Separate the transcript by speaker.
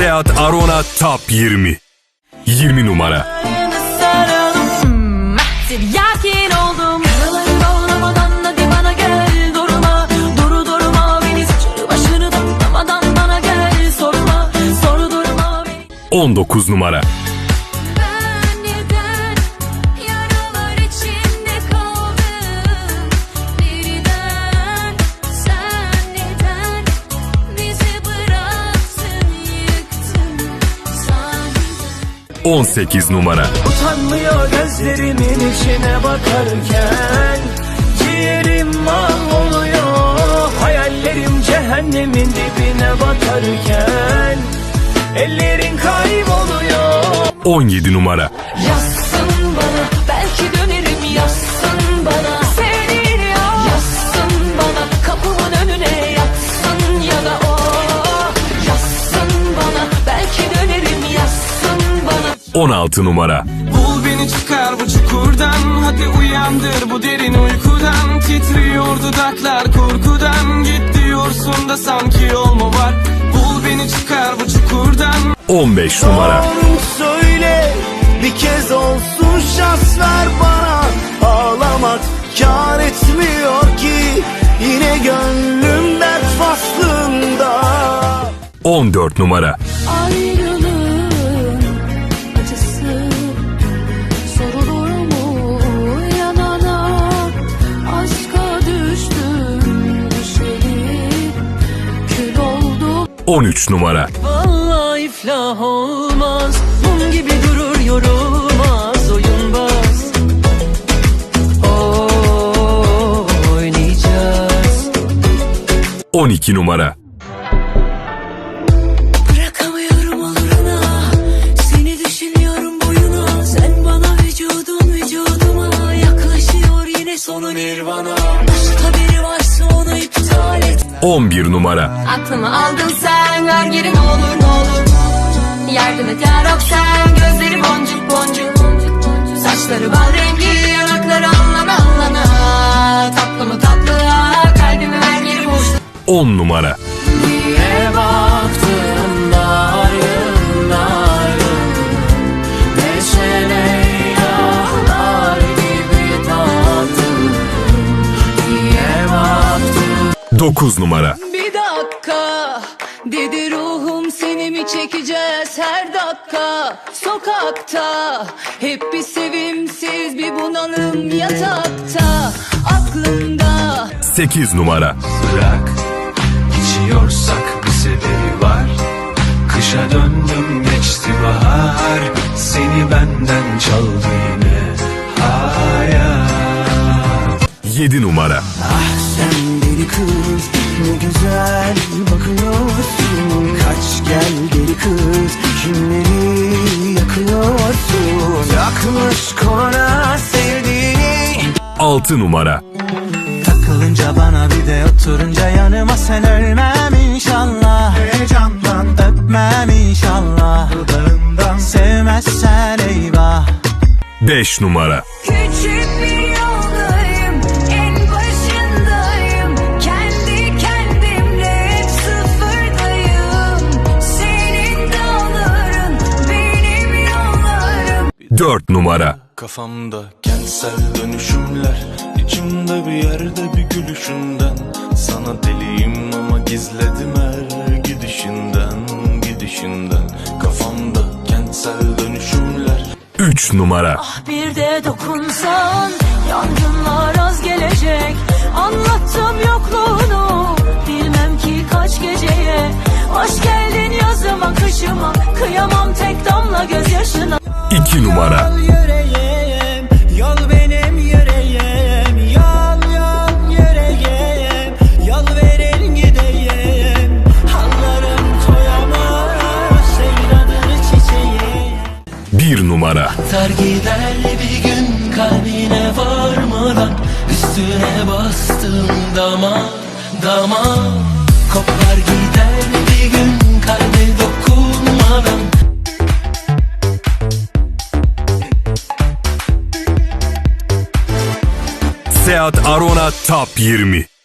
Speaker 1: Seat Arona Top 20 20 numara.
Speaker 2: Yakin oldum. Yaraları bağlamadan hadi bana gel Durma, duru durma Beni saçını başını toplamadan bana gel Sorma, soru durma beni
Speaker 1: 19 numara 18 numara.
Speaker 3: Utanmıyor gözlerimin içine bakarken Ciğerim mahvoluyor Hayallerim cehennemin dibine bakarken Ellerin kayboluyor.
Speaker 1: 17 numara.
Speaker 2: Yazsın
Speaker 1: 16 numara.
Speaker 4: Bul beni çıkar bu çukurdan. Hadi uyandır bu derin uykudan. Titriyor dudaklar korkudan. Git diyorsun da sanki yol mu var? Bul beni çıkar bu çukurdan.
Speaker 1: 15 numara.
Speaker 3: Söyle bir kez olsun şans ver bana. Ağlamak kar etmiyor ki. Yine gönlüm dert faslında.
Speaker 1: 14 numara.
Speaker 2: Ayrılığın
Speaker 1: 13 numara.
Speaker 2: Vallahi iflah olmaz. Mum gibi durur yorulmaz. Oyunbaz Oynayacağız.
Speaker 1: 12 numara.
Speaker 2: Bırakamıyorum oluruna. Seni düşünüyorum boyuna. Sen bana vücudun vücuduma Yaklaşıyor yine sonu nirvana. Başka biri varsa onu iptal et.
Speaker 1: 11 numara.
Speaker 2: Aklımı aldın sen ver geri ne olur ne olur? Yardım et yarab sen gözleri boncuk boncuk. Saçları bal rengi yanakları allana allana. Tatlı mı tatlıya kalbimi ver geri boş
Speaker 1: 10 numara.
Speaker 2: Niye yağlar gibi baktın
Speaker 1: 9 numara
Speaker 2: dedi ruhum seni mi çekeceğiz her dakika? Sokakta hep bir sevimsiz bir bunalım yatakta. Aklımda
Speaker 1: 8 numara.
Speaker 5: Bırak İçiyorsak bir sebebi var. Kışa döndüm geçti bahar. Seni benden çaldı yine hayat.
Speaker 1: 7 numara.
Speaker 3: Sen deli kız ne güzel bakıyorsun. Kaç gel deli kız kimleri yakıyorsun? Yakmış koluna sevdiğini.
Speaker 1: 6 numara.
Speaker 6: Takılınca bana bir de oturunca yanıma sen ölmem inşallah. Heyecandan öpmem inşallah. Dudağından sevmezsen eyvah.
Speaker 1: 5 numara.
Speaker 2: Küçük bir yoldayım,
Speaker 1: numara
Speaker 5: Kafamda kentsel dönüşümler İçimde bir yerde bir gülüşünden Sana deliyim ama gizledim her gidişinden Gidişinden Kafamda kentsel dönüşümler
Speaker 1: 3 numara
Speaker 2: Bir de dokunsan, yangınlar az gelecek. Anlattım yokluğunu, bilmem ki kaç geceye. Hoş geldin yazıma, kışıma, kıyamam tek damla gözyaşına.
Speaker 1: Numara.
Speaker 6: Gider bir gün kalbine varmadan Üstüne bastım dama dama. Kopar gider bir gün kalbe dokunmadan.
Speaker 1: Seat Arona Top 20